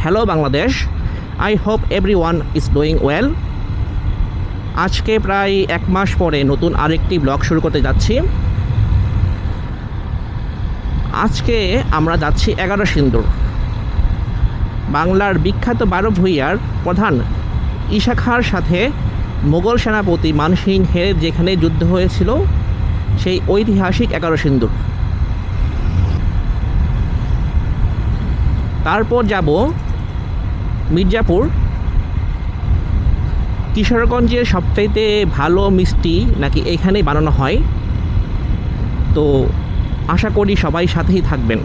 Hello Bangladesh I hope everyone is doing well আজকে প্রায় এক মাস পরে নতুন আরেকটি ব্লগ শুরু করতে যাচ্ছি। আজকে আমরা যাচ্ছি এগারো সিন্দুর, বাংলার বিখ্যাত বারো ভূঁইয়ার প্রধান ঈশা খাঁর সাথে মোগল সেনাপতি মানসিং হের যেখানে যুদ্ধ হয়েছিল, সেই ঐতিহাসিক এগারো সিন্দুর। তারপর যাব মির্জাপুর। কিশোরগঞ্জের সবচাইতে ভালো মিষ্টি নাকি এখানেই বানানো হয়? তো আশা করি সবাই সাথেই থাকবেন।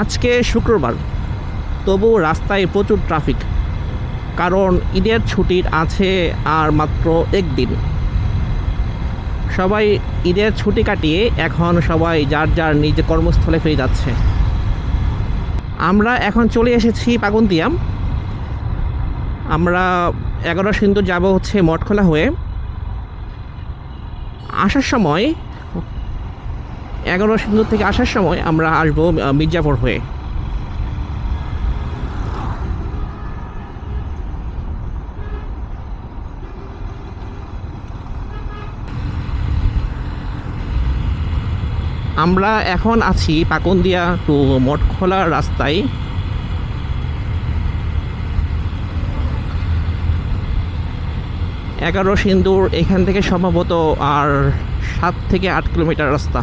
আজকে শুক্রবার তবু রাস্তায় প্রচুর ট্রাফিক, কারণ ঈদের ছুটির আছে আর মাত্র একদিন। সবাই ঈদের ছুটি কাটিয়ে এখন সবাই যার যার নিজ কর্মস্থলে ফিরে যাচ্ছে। আমরা এখন চলে এসেছি পাকুন্তিয়াম আমরা এগারো সিন্ধু যাব হচ্ছে মঠখোলা হয়ে। আসার সময় এগারো সিন্ধু থেকে আসার সময় আমরা আসব মির্জাপুর হয়ে। আমরা এখন আছি পাকুন্দিয়া টু মঠখোলা রাস্তায়। এগারো সিন্দুর এখান থেকে সম্ভবত আর সাত থেকে আট কিলোমিটার রাস্তা।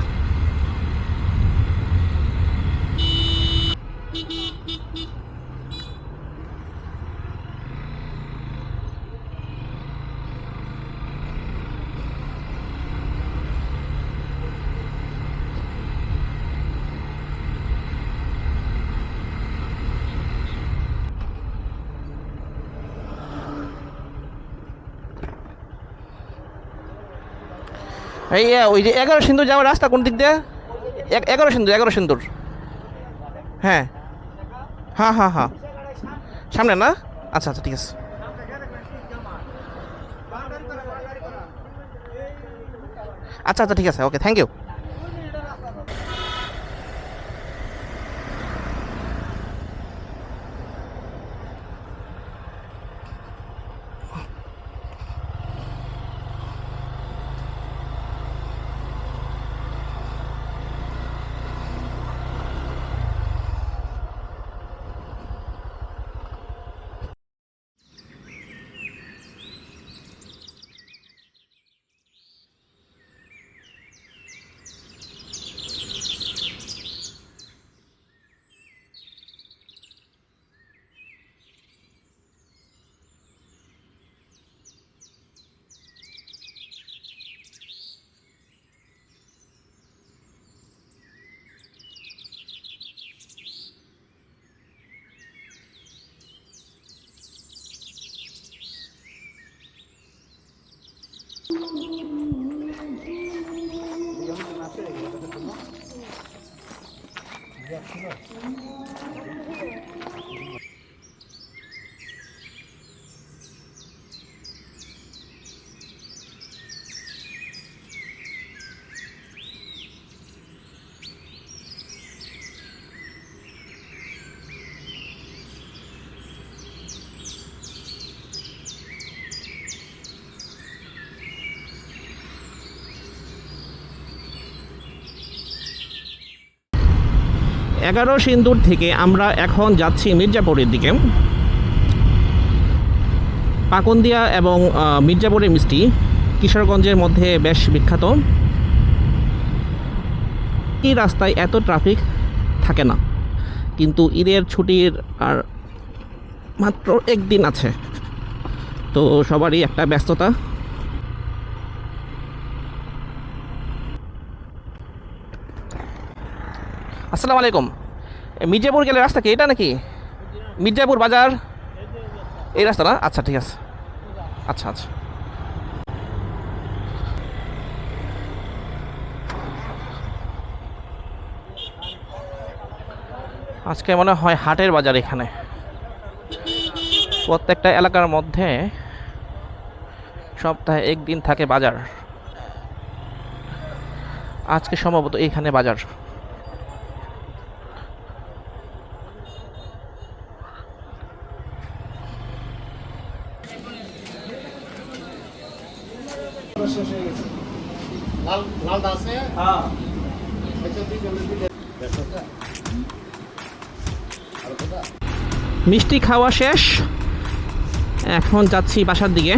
এই ওই যে এগারো সিন্দুর যাওয়ার রাস্তা কোন দিক দিয়ে? এগারো সিন্দুর এগারো সিন্দুর। হ্যাঁ। হ্যাঁ হ্যাঁ হ্যাঁ। সামনে না? আচ্ছা আচ্ছা ঠিক আছে। আচ্ছা আচ্ছা ঠিক আছে, ওকে, থ্যাংক ইউ। 이거 연기 났어요. 이거 그거. 이거 그거. এগারো সিন্দুর থেকে আমরা এখন যাচ্ছি মির্জাপুরের দিকে। পাকুন্দিয়া এবং মির্জাপুরের মিষ্টি কিশোরগঞ্জের মধ্যে বেশ বিখ্যাত। এই রাস্তায় এত ট্রাফিক থাকে না, কিন্তু ঈদের ছুটির আর মাত্র একদিন আছে। তো সবারই একটা ব্যস্ততা। আসসালামু আলাইকুম। মির্জাপুর গেলে রাস্তা কি? এটা নাকি? মির্জাপুর বাজার? এই রাস্তা না? আচ্ছা ঠিক আছে। আচ্ছা আচ্ছা। আজকে মনে হয় হাটের বাজার এখানে। প্রত্যেকটা এলাকার মধ্যে সপ্তাহে একদিন থাকে বাজার। আজকে সম্ভবত এইখানে বাজার। শেষ হয়ে গেছে। লাল লালটা আছে? হ্যাঁ। আচ্ছা মিষ্টি খাওয়া শেষ। এখন যাচ্ছি বাসার দিকে।